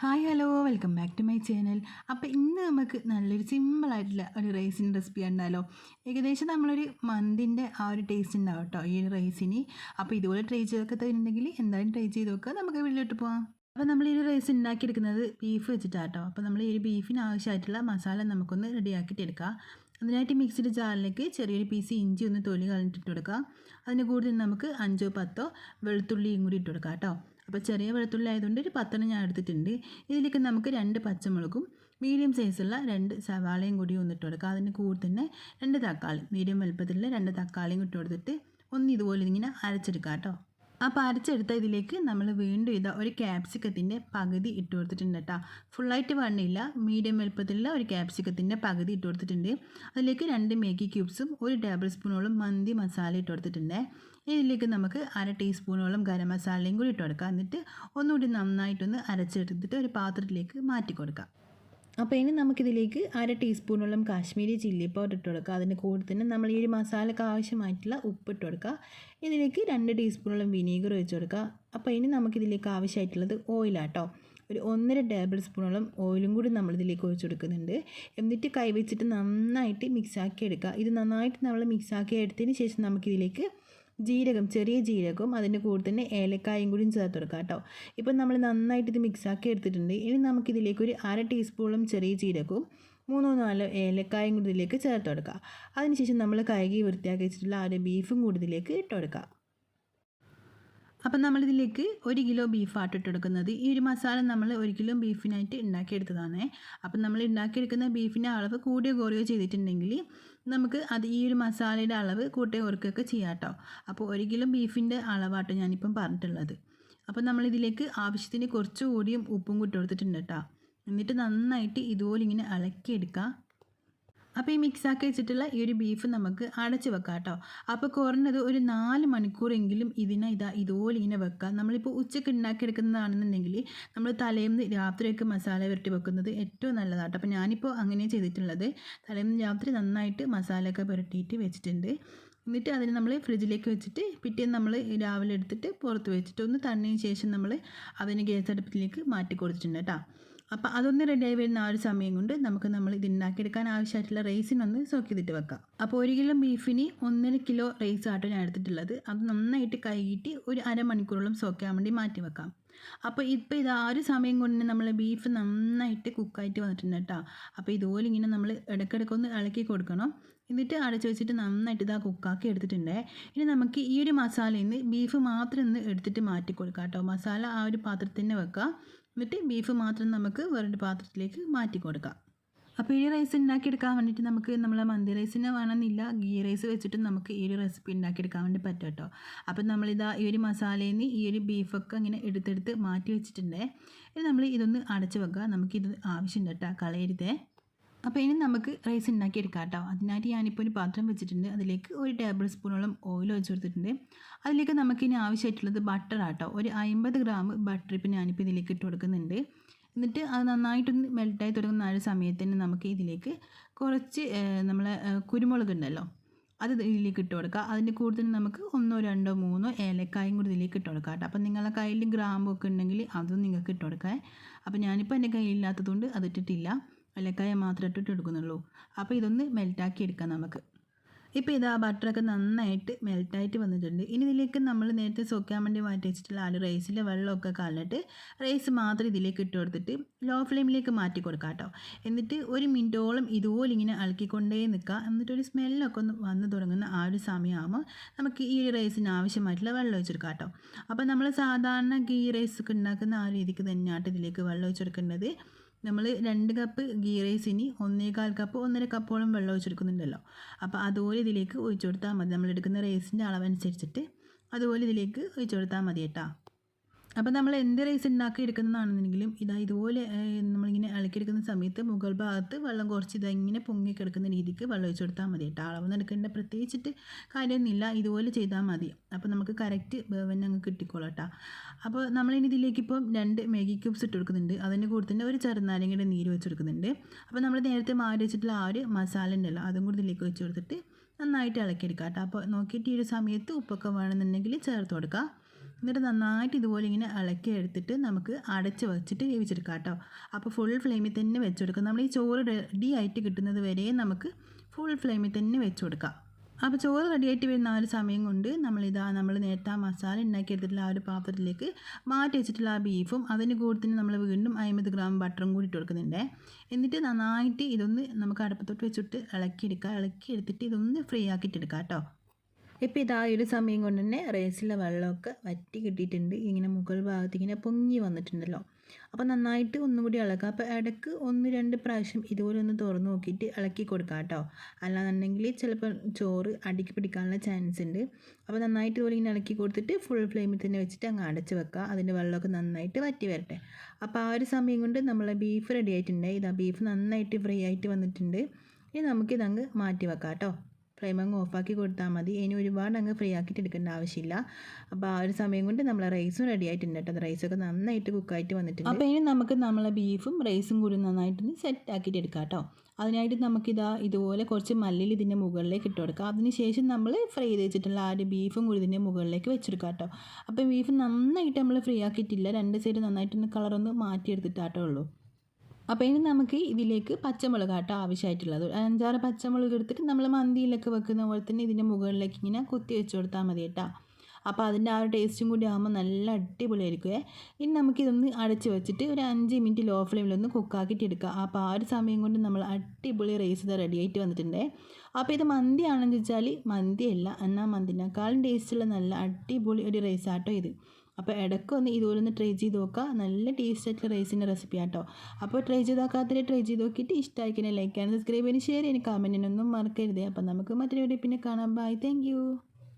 Hi hello welcome back to my channel. അപ്പോൾ ഇന്ന് നമുക്ക് നല്ലൊരു സിമ്പിളായിട്ടുള്ള ഒരു റൈസിന്റെ റെസിപ്പി ഉണ്ടല്ലോ ഏകദേശം നമ്മളൊരു മന്തിന്റെ ആ ഒരു ടേസ്റ്റ് ഉണ്ടാവും കേട്ടോ ഈ ഒരു റൈസിന് അപ്പോൾ ഇതുപോലെ ട്രൈ ചെയ്തൊക്കെ തരുന്നുണ്ടെങ്കിൽ എന്തായാലും ട്രൈ ചെയ്ത് നോക്കുക. നമുക്ക് വീട്ടിലോട്ട് പോകാം അപ്പോൾ നമ്മൾ ഈ ഒരു റൈസ് ഉണ്ടാക്കിയെടുക്കുന്നത് ബീഫ് വെച്ചിട്ടാണ് കേട്ടോ അപ്പോൾ നമ്മൾ ഈ ഒരു ബീഫിന് ആവശ്യമായിട്ടുള്ള മസാല നമുക്കൊന്ന് റെഡിയാക്കിയിട്ട് എടുക്കാം. അതിനായിട്ട് മിക്സിയുടെ ജാറിലേക്ക് ചെറിയൊരു പീസ് ഇഞ്ചി ഒന്ന് തൊലി കളഞ്ഞിട്ട് കൊടുക്കുക. കൊടുക്കാം അതിന് കൂടുതൽ നമുക്ക് അഞ്ചോ പത്തോ വെളുത്തുള്ളിയും കൂടി ഇട്ട് കൊടുക്കാം കേട്ടോ. അപ്പോൾ ചെറിയ വെളുത്തുള്ളി ആയതുകൊണ്ട് ഒരു പത്തെണ്ണം ഞാൻ എടുത്തിട്ടുണ്ട്. ഇതിലേക്ക് നമുക്ക് രണ്ട് പച്ചമുളകും മീഡിയം സൈസുള്ള രണ്ട് സവാളയും കൂടി ഒന്ന് ഇട്ട് കൊടുക്കുക അതിന് കൂടെ തന്നെ രണ്ട് തക്കാളി മീഡിയം വലുപ്പത്തിലുള്ള രണ്ട് തക്കാളിയും ഇട്ട് കൊടുത്തിട്ട് ഒന്ന് ഇതുപോലെ ഇങ്ങനെ അരച്ചെടുക്കാം കേട്ടോ. അപ്പോൾ അരച്ചെടുത്ത ഇതിലേക്ക് നമ്മൾ വീണ്ടും ഇതാ ഒരു ക്യാപ്സിക്കത്തിന്റെ പകുതി ഇട്ട് കൊടുത്തിട്ടുണ്ട് കേട്ടോ. ഫുള്ളായിട്ട് വേണ്ടില്ല മീഡിയം വലുപ്പത്തിലുള്ള ഒരു ക്യാപ്സിക്കത്തിന്റെ പകുതി ഇട്ട് കൊടുത്തിട്ടുണ്ട്. അതിലേക്ക് രണ്ട് മേഗി ക്യൂബ്സും ഒരു ടേബിൾ സ്പൂണോളം മന്തി മസാല ഇട്ട് കൊടുത്തിട്ടുണ്ട്. ഇതിലേക്ക് നമുക്ക് അര ടീസ്പൂണോളം ഗരം മസാലയും കൂടി ഇട്ട് കൊടുക്കാം. എന്നിട്ട് ഒന്നുകൂടി നന്നായിട്ടൊന്ന് അരച്ചെടുത്തിട്ട് ഒരു പാത്രത്തിലേക്ക് മാറ്റി കൊടുക്കാം. അപ്പോൾ ഇനി നമുക്കിതിലേക്ക് അര ടീസ്പൂണോളം കാശ്മീരി ചില്ലി പൗഡർ ഇട്ട് കൊടുക്കുക. അതിന്റെ കൂടെ തന്നെ നമ്മൾ ഈ ഒരു മസാലയ്ക്ക് ആവശ്യമായിട്ടുള്ള ഉപ്പ് ഇട്ട് കൊടുക്കുക. ഇതിലേക്ക് രണ്ട് ടീസ്പൂണോളം വിനീഗർ ഒഴിച്ച് കൊടുക്കുക. അപ്പോൾ ഇനി നമുക്കിതിലേക്ക് ആവശ്യമായിട്ടുള്ളത് ഓയിലാട്ടോ ഒരു ഒന്നര ടേബിൾ സ്പൂണോളം ഓയിലും കൂടി നമ്മളിതിലേക്ക് ഒഴിച്ച് കൊടുക്കുന്നുണ്ട്. എന്നിട്ട് കൈവച്ചിട്ട് നന്നായിട്ട് മിക്സാക്കി എടുക്കുക. ഇത് നന്നായിട്ട് നമ്മൾ മിക്സാക്കി എടുത്തതിന് ശേഷം നമുക്കിതിലേക്ക് ജീരകം ചെറിയ ജീരകവും അതിന്റെ കൂടെ തന്നെ ഏലക്കായും കൂടി ചേർത്ത് കൊടുക്കാം കേട്ടോ. ഇപ്പം നമ്മൾ നന്നായിട്ട് ഇത് മിക്സാക്കി എടുത്തിട്ടുണ്ട്. ഇനി നമുക്കിതിലേക്ക് ഒരു അര ടീസ്പൂണും ചെറിയ ജീരകവും മൂന്നോ നാലോ ഏലക്കായും കൂടി ഇതിലേക്ക് ചേർത്ത് കൊടുക്കുക അതിനുശേഷം നമ്മൾ കഴുകി വൃത്തിയാക്കി വെച്ചിട്ടുള്ള ആ ഒരു ബീഫും കൂടി ഇതിലേക്ക് ഇട്ട് കൊടുക്കുക അപ്പം നമ്മളിതിലേക്ക് ഒരു കിലോ ബീഫാട്ട് ഇട്ടെടുക്കുന്നത് ഈ ഒരു മസാല നമ്മൾ ഒരു കിലോ ബീഫിനായിട്ട് ഉണ്ടാക്കിയെടുത്തതാണ് അപ്പം നമ്മൾ ഉണ്ടാക്കിയെടുക്കുന്ന ബീഫിന്റെ അളവ് കൂടിയോ കുറയോ ചെയ്തിട്ടുണ്ടെങ്കിൽ നമുക്ക് അത് ഈ ഒരു മസാലയുടെ അളവ് കൂട്ടുകയോ കുറക്കുകയൊക്കെ ചെയ്യാം കേട്ടോ. അപ്പോൾ ഒരു കിലോ ബീഫിന്റെ അളവാട്ടോ ഞാനിപ്പം പറഞ്ഞിട്ടുള്ളത്. അപ്പോൾ നമ്മളിതിലേക്ക് ആവശ്യത്തിന് കുറച്ചുകൂടിയും ഉപ്പും കൂട്ടി കൊടുത്തിട്ടുണ്ട് കേട്ടോ. എന്നിട്ട് നന്നായിട്ട് ഇതുപോലെ ഇങ്ങനെ ഇളക്കിയെടുക്കുക അപ്പോൾ ഈ മിക്സാക്കി വെച്ചിട്ടുള്ള ഈ ഒരു ബീഫ് നമുക്ക് അടച്ച് വെക്കാം കേട്ടോ. അപ്പോൾ കുറഞ്ഞത് ഒരു നാല് മണിക്കൂറെങ്കിലും ഇതിനെ ഇതാ ഇതുപോലെ ഇങ്ങനെ വെക്കാം. നമ്മളിപ്പോൾ ഉച്ചയ്ക്ക് ഉണ്ടാക്കിയെടുക്കുന്നതാണെന്നുണ്ടെങ്കിൽ നമ്മൾ തലേന്ന് രാത്രിയൊക്കെ മസാല പുരട്ടി വെക്കുന്നത് ഏറ്റവും നല്ലതാട്ടോ അപ്പോൾ ഞാനിപ്പോൾ അങ്ങനെ ചെയ്തിട്ടുള്ളത്. തലേന്ന് രാത്രി നന്നായിട്ട് മസാലയൊക്കെ പുരട്ടിയിട്ട് വെച്ചിട്ടുണ്ട്. എന്നിട്ട് അതിന് നമ്മൾ ഫ്രിഡ്ജിലേക്ക് വെച്ചിട്ട് പിറ്റേന്ന് നമ്മൾ രാവിലെ എടുത്തിട്ട് പുറത്ത് വെച്ചിട്ട് ഒന്ന് തണ്ണിന് ശേഷം നമ്മൾ അതിന് ഗ്യാസ് അടുപ്പിലേക്ക് മാറ്റി കൊടുത്തിട്ടുണ്ട് കേട്ടോ. അപ്പോൾ അതൊന്ന് റെഡിയായി വരുന്ന ആ ഒരു സമയം കൊണ്ട് നമുക്ക് നമ്മൾ ഇത് ഉണ്ടാക്കിയെടുക്കാൻ ആവശ്യമായിട്ടുള്ള റൈസിനൊന്ന് സോക്ക് ചെയ്തിട്ട് വെക്കാം. അപ്പോൾ ഒരു കിലോ ബീഫിന് ഒന്നര കിലോ റൈസ് ആട്ടോ ഞാൻ എടുത്തിട്ടുള്ളത്. അത് നന്നായിട്ട് കഴുകിയിട്ട് ഒരു അരമണിക്കൂറോളം സോക്ക് ചെയ്യാൻ വേണ്ടി മാറ്റി വെക്കാം. അപ്പോൾ ഇപ്പോൾ ഇത് ആ ഒരു സമയം കൊണ്ട് നമ്മൾ ബീഫ് നന്നായിട്ട് കുക്കായിട്ട് വന്നിട്ടുണ്ട് കേട്ടോ. അപ്പോൾ ഇതുപോലെ ഇങ്ങനെ നമ്മൾ ഇടയ്ക്കിടയ്ക്ക് ഒന്ന് ഇളക്കി കൊടുക്കണം. എന്നിട്ട് അടച്ച് വെച്ചിട്ട് നന്നായിട്ട് ഇതാ കുക്കാക്കി എടുത്തിട്ടുണ്ട്. ഇനി നമുക്ക് ഈ ഒരു മസാലയിൽ നിന്ന് ബീഫ് മാത്രം ഒന്ന് എടുത്തിട്ട് മാറ്റി കൊടുക്കാം കേട്ടോ. മസാല ആ ഒരു പാത്രത്തിൽ തന്നെ വെക്കുക എന്നിട്ട് ബീഫ് മാത്രം നമുക്ക് വേറൊരു പാത്രത്തിലേക്ക് മാറ്റി കൊടുക്കാം. അപ്പോൾ ഈ റൈസ് ഉണ്ടാക്കിയെടുക്കാൻ വേണ്ടിയിട്ട് നമുക്ക് നമ്മളെ മന്തി റൈസിന് വേണമെന്നില്ല. ഗീ റൈസ് വെച്ചിട്ട് നമുക്ക് ഈ ഒരു റെസിപ്പി ഉണ്ടാക്കിയെടുക്കാൻ വേണ്ടി പറ്റും കേട്ടോ. അപ്പോൾ നമ്മളിതാ ഈ ഒരു മസാലയിൽ നിന്ന് ഈ ഒരു ബീഫൊക്കെ ഇങ്ങനെ എടുത്തെടുത്ത് മാറ്റി വെച്ചിട്ടുണ്ടേ. നമ്മൾ ഇതൊന്ന് അടച്ച് വെക്കുക നമുക്കിത് ആവശ്യമുണ്ട് കേട്ടോ. കളയരുതേ. അപ്പോൾ ഇനി നമുക്ക് റൈസ് ഉണ്ടാക്കിയെടുക്കാം കേട്ടോ. അതിനായിട്ട് ഞാനിപ്പോൾ ഒരു പാത്രം വെച്ചിട്ടുണ്ട്. അതിലേക്ക് ഒരു ടേബിൾ സ്പൂണോളം ഓയിൽ ഒഴിച്ച് കൊടുത്തിട്ടുണ്ട്. അതിലേക്ക് നമുക്കിനി ആവശ്യമായിട്ടുള്ളത് ബട്ടർ ആട്ടോ. ഒരു അമ്പത് ഗ്രാം ബട്ടർ ഇപ്പോൾ ഞാനിപ്പോൾ ഇതിലേക്ക് ഇട്ട് കൊടുക്കുന്നുണ്ട്. എന്നിട്ട് അത് നന്നായിട്ടൊന്ന് മെൽട്ടായി തുടങ്ങുന്ന ആ ഒരു സമയത്ത് തന്നെ നമുക്ക് ഇതിലേക്ക് കുറച്ച് നമ്മളെ കുരുമുളക് ഉണ്ടല്ലോ. അത് ഇതിലേക്ക് ഇട്ട് കൊടുക്കുക അതിന്റെ കൂടുതൽ നമുക്ക് ഒന്നോ രണ്ടോ മൂന്നോ ഏലക്കായും കൂടി ഇതിലേക്ക് ഇട്ട് കൊടുക്കാം കേട്ടോ. അപ്പം നിങ്ങളുടെ കയ്യിൽ ഗ്രാമ്പൊക്കെ ഉണ്ടെങ്കിൽ അതും നിങ്ങൾക്ക് ഇട്ട് കൊടുക്കാം അപ്പോൾ ഞാനിപ്പോൾ എന്റെ കയ്യിലില്ലാത്തതുകൊണ്ട് അത് ഇട്ടിട്ടില്ല. ഏലക്കായ മാത്രം ഇട്ടിട്ട് എടുക്കുന്നുള്ളൂ. അപ്പോൾ ഇതൊന്ന് മെൽറ്റാക്കി എടുക്കാം നമുക്ക്. ഇപ്പോൾ ഇതാ ബട്ടറൊക്കെ നന്നായിട്ട് മെൽറ്റായിട്ട് വന്നിട്ടുണ്ട്. ഇനി ഇതിലേക്ക് നമ്മൾ നേരത്തെ സോക്കാൻ വേണ്ടി മാറ്റി വെച്ചിട്ടുള്ള ആ റൈസിലെ വെള്ളമൊക്കെ കളഞ്ഞിട്ട് റൈസ് മാത്രം ഇതിലേക്ക് ഇട്ട് കൊടുത്തിട്ട് ലോ ഫ്ലെയിമിലേക്ക് മാറ്റി കൊടുക്കാം കേട്ടോ എന്നിട്ട് ഒരു മിനിറ്റോളം ഇതുപോലെ ഇങ്ങനെ ഇളക്കിക്കൊണ്ടേ നിൽക്കുക. എന്നിട്ടൊരു സ്മെല്ലൊക്കെ ഒന്ന് വന്ന് തുടങ്ങുന്ന ആ ഒരു സമയമാകുമ്പോൾ നമുക്ക് ഈ ഒരു റൈസിന് ആവശ്യമായിട്ടുള്ള വെള്ളം ഒഴിച്ചെടുക്കാം കേട്ടോ അപ്പോൾ നമ്മൾ സാധാരണ ഗീ റൈസൊക്കെ ഉണ്ടാക്കുന്ന ആ രീതിക്ക് തന്നെയാണ് ഇതിലേക്ക് വെള്ളം ഒഴിച്ചെടുക്കേണ്ടത്. നമ്മൾ രണ്ട് കപ്പ് ഗീ റൈസിന് ഒന്നേകാൽ കപ്പ് ഒന്നര കപ്പോളം വെള്ളം ഒഴിച്ചെടുക്കുന്നുണ്ടല്ലോ. അപ്പോൾ അതുപോലെ ഇതിലേക്ക് ഒഴിച്ചു കൊടുത്താൽ മതി. നമ്മൾ എടുക്കുന്ന റൈസിന്റെ അളവനുസരിച്ചിട്ട് അതുപോലെ ഇതിലേക്ക് ഒഴിച്ചു കൊടുത്താൽ മതി കേട്ടോ. അപ്പോൾ നമ്മൾ എന്ത് റൈസ് ഉണ്ടാക്കി എടുക്കുന്നതാണെന്നുണ്ടെങ്കിലും ഇതാ ഇതുപോലെ നമ്മളിങ്ങനെ ഇളക്കിയെടുക്കുന്ന സമയത്ത് മുകൾ ഭാഗത്ത് വെള്ളം കുറച്ച് ഇതാ ഇങ്ങനെ പൊങ്ങി കിടക്കുന്ന രീതിക്ക് വെള്ളം ഒഴിച്ചു കൊടുത്താൽ മതി കേട്ടോ. അളവ് എടുക്കേണ്ട പ്രത്യേകിച്ചിട്ട് കാര്യമൊന്നുമില്ല. ഇതുപോലെ ചെയ്താൽ മതി. അപ്പോൾ നമുക്ക് കറക്റ്റ് വേവൻ അങ്ങ് കിട്ടിക്കോളാം കേട്ടോ. അപ്പോൾ നമ്മളിനി ഇതിലേക്ക് ഇപ്പം രണ്ട് മാഗി ക്യൂബ്സ് ഇട്ട് കൊടുക്കുന്നുണ്ട്. അതിന്റെ കൂടെ തന്നെ ഒരു ചെറുനാരങ്ങയുടെ നീര് വെച്ച് കൊടുക്കുന്നുണ്ട്. അപ്പോൾ നമ്മൾ നേരത്തെ മാറി വെച്ചിട്ടുള്ള ആ ഒരു മസാല ഉണ്ടല്ലോ അതും കൂടി ഇതിലേക്ക് വെച്ച് കൊടുത്തിട്ട് നന്നായിട്ട് ഇളക്കിയെടുക്കാം കേട്ടോ. അപ്പോൾ നോക്കിയിട്ട് ഈ ഒരു സമയത്ത് ഉപ്പൊക്കെ വേണമെന്നുണ്ടെങ്കിൽ ചേർത്ത് കൊടുക്കുക എന്നിട്ട് നന്നായിട്ട് ഇതുപോലെ ഇങ്ങനെ ഇളക്കി എടുത്തിട്ട് നമുക്ക് അടച്ച് വെച്ചിട്ട് വേവിച്ചെടുക്കാം കേട്ടോ. അപ്പോൾ ഫുൾ ഫ്ലെയിമിൽ തന്നെ വെച്ച് കൊടുക്കാം. നമ്മൾ ഈ ചോറ് റെഡി ആയിട്ട് കിട്ടുന്നത് വരെ നമുക്ക് ഫുൾ ഫ്ലെയിമിൽ തന്നെ വെച്ച് കൊടുക്കാം. അപ്പോൾ ചോറ് റെഡിയായിട്ട് വരുന്ന ആ ഒരു സമയം കൊണ്ട് നമ്മളിതാ നമ്മൾ നേരത്തെ ആ മസാല ഉണ്ടാക്കി എടുത്തിട്ടുള്ള ആ ഒരു പാത്രത്തിലേക്ക് മാറ്റി വെച്ചിട്ടുള്ള ആ ബീഫും അതിന് കൂടുതൽ നമ്മൾ വീണ്ടും അമ്പത് ഗ്രാം ബട്ടറും കൂടി ഇട്ട് കൊടുക്കുന്നുണ്ട്. എന്നിട്ട് നന്നായിട്ട് ഇതൊന്ന് നമുക്ക് അടുപ്പത്തോട്ട് വെച്ചിട്ട് ഇളക്കിയെടുക്കുക ഇളക്കി എടുത്തിട്ട് ഇതൊന്ന് ഫ്രീ ആക്കിയിട്ടെടുക്കാം കേട്ടോ. ഇപ്പോൾ ഇതാ ഒരു സമയം കൊണ്ട് തന്നെ റൈസിലെ വെള്ളമൊക്കെ വറ്റി കിട്ടിയിട്ടുണ്ട്. ഇങ്ങനെ മുകൾ ഭാഗത്ത് ഇങ്ങനെ പൊങ്ങി വന്നിട്ടുണ്ടല്ലോ. അപ്പോൾ നന്നായിട്ട് ഒന്നുകൂടി ഇളക്കുക. അപ്പോൾ ഇടയ്ക്ക് ഒന്ന് രണ്ട് പ്രാവശ്യം ഇതുപോലെ ഒന്ന് തുറന്ന് നോക്കിയിട്ട് ഇളക്കി കൊടുക്കുക കേട്ടോ. അല്ലാന്നുണ്ടെങ്കിൽ ചിലപ്പോൾ ചോറ് അടിക്ക് പിടിക്കാനുള്ള ചാൻസ് ഉണ്ട്. അപ്പോൾ നന്നായിട്ട് ഇതുപോലെ ഇങ്ങനെ ഇളക്കി കൊടുത്തിട്ട് ഫുൾ ഫ്ലെയിമിൽ തന്നെ വെച്ചിട്ട് അങ്ങ് അടച്ച് വെക്കുക. അതിന്റെ വെള്ളമൊക്കെ നന്നായിട്ട് വറ്റി വരട്ടെ. അപ്പോൾ ആ ഒരു സമയം കൊണ്ട് നമ്മളെ ബീഫ് റെഡി ആയിട്ടുണ്ട്. ഇതാ ബീഫ് നന്നായിട്ട് ഫ്രൈ ആയിട്ട് വന്നിട്ടുണ്ട്. ഇനി നമുക്കിതങ്ങ് മാറ്റി വെക്കാം കേട്ടോ. ഫ്ലെയിം അങ്ങ് ഓഫാക്കി കൊടുത്താൽ മതി. ഇനി ഒരുപാട് അങ്ങ് ഫ്രീ ആക്കിയിട്ട് എടുക്കേണ്ട ആവശ്യമില്ല. അപ്പോൾ ആ ഒരു സമയം കൊണ്ട് നമ്മൾ റൈസും റെഡി ആയിട്ടുണ്ട് കേട്ടോ റൈസൊക്കെ നന്നായിട്ട് കുക്കായിട്ട് വന്നിട്ടുണ്ട്. അപ്പോൾ ഇനി നമുക്ക് നമ്മളെ ബീഫും റൈസും കൂടി നന്നായിട്ടൊന്ന് സെറ്റ് ആക്കിയിട്ട് എടുക്കാം കേട്ടോ അതിനായിട്ട് നമുക്കിതാ ഇതുപോലെ കുറച്ച് മല്ലിൽ ഇതിന്റെ മുകളിലേക്ക് ഇട്ട് കൊടുക്കാം. അതിനുശേഷം നമ്മൾ ഫ്രൈ ചെയ്ത് വെച്ചിട്ടുള്ള ആ ഒരു ബീഫും കൂടി ഇതിന്റെ മുകളിലേക്ക് വെച്ചെടുക്കാം കേട്ടോ അപ്പോൾ ബീഫ് നന്നായിട്ട് നമ്മൾ ഫ്രീ ആക്കിയിട്ടില്ല. രണ്ട് സൈഡ് നന്നായിട്ടൊന്ന് കളറൊന്ന് മാറ്റിയെടുത്തിട്ടാട്ടോ ഉള്ളൂ. അപ്പോൾ ഇനി നമുക്ക് ഇതിലേക്ക് പച്ചമുളക് ആട്ടോ ആവശ്യമായിട്ടുള്ളത്. അഞ്ചാറ് പച്ചമുളക് എടുത്തിട്ട് നമ്മൾ മന്തിയിലൊക്കെ വെക്കുന്ന പോലെ തന്നെ ഇതിന്റെ മുകളിലേക്ക് ഇങ്ങനെ കുത്തി വെച്ച് കൊടുത്താൽ മതി കേട്ടോ അപ്പോൾ അതിന്റെ ആ ഒരു ടേസ്റ്റും കൂടി ആകുമ്പോൾ നല്ല അടിപൊളിയായിരിക്കുമേ ഇനി നമുക്കിതൊന്ന് അടച്ച് വെച്ചിട്ട് ഒരു അഞ്ച് മിനിറ്റ് ലോ ഫ്ലെയിമിലൊന്ന് കുക്കാക്കിയിട്ട് എടുക്കുക അപ്പോൾ ആ ഒരു സമയം കൊണ്ട് നമ്മൾ അടിപൊളി റൈസ് ഇത് റെഡി ആയിട്ട് വന്നിട്ടുണ്ട്. അപ്പോൾ ഇത് മന്തി ആണെന്ന് വെച്ചാൽ മന്തിയല്ല എന്നാൽ മന്തിനേക്കാളും ടേസ്റ്റുള്ള നല്ല അടിപൊളി ഒരു റൈസ് ആട്ടോ ഇത്. അപ്പോൾ ഇടയ്ക്കൊന്ന് ഇതുപോലെ ഒന്ന് ട്രൈ ചെയ്ത് നോക്കുക. നല്ല ടേസ്റ്റ് ആയിട്ടുള്ള റൈസിന്റെ റെസിപ്പി ആട്ടോ. അപ്പോൾ ട്രൈ ചെയ്ത് നോക്കാത്തവരെ ട്രൈ ചെയ്ത് നോക്കിയിട്ട് ഇഷ്ടമായിക്കിനെ ലൈക്ക് ചെയ്യാൻ സബ്സ്ക്രൈബ് ചെയ്യാൻ ഷെയർ ചെയ്യാൻ കമന്റിനൊന്നും മറക്കരുത്. അപ്പോൾ നമുക്ക് മറ്റൊരു വീഡിയോ പിന്നെ കാണാം. Bye thank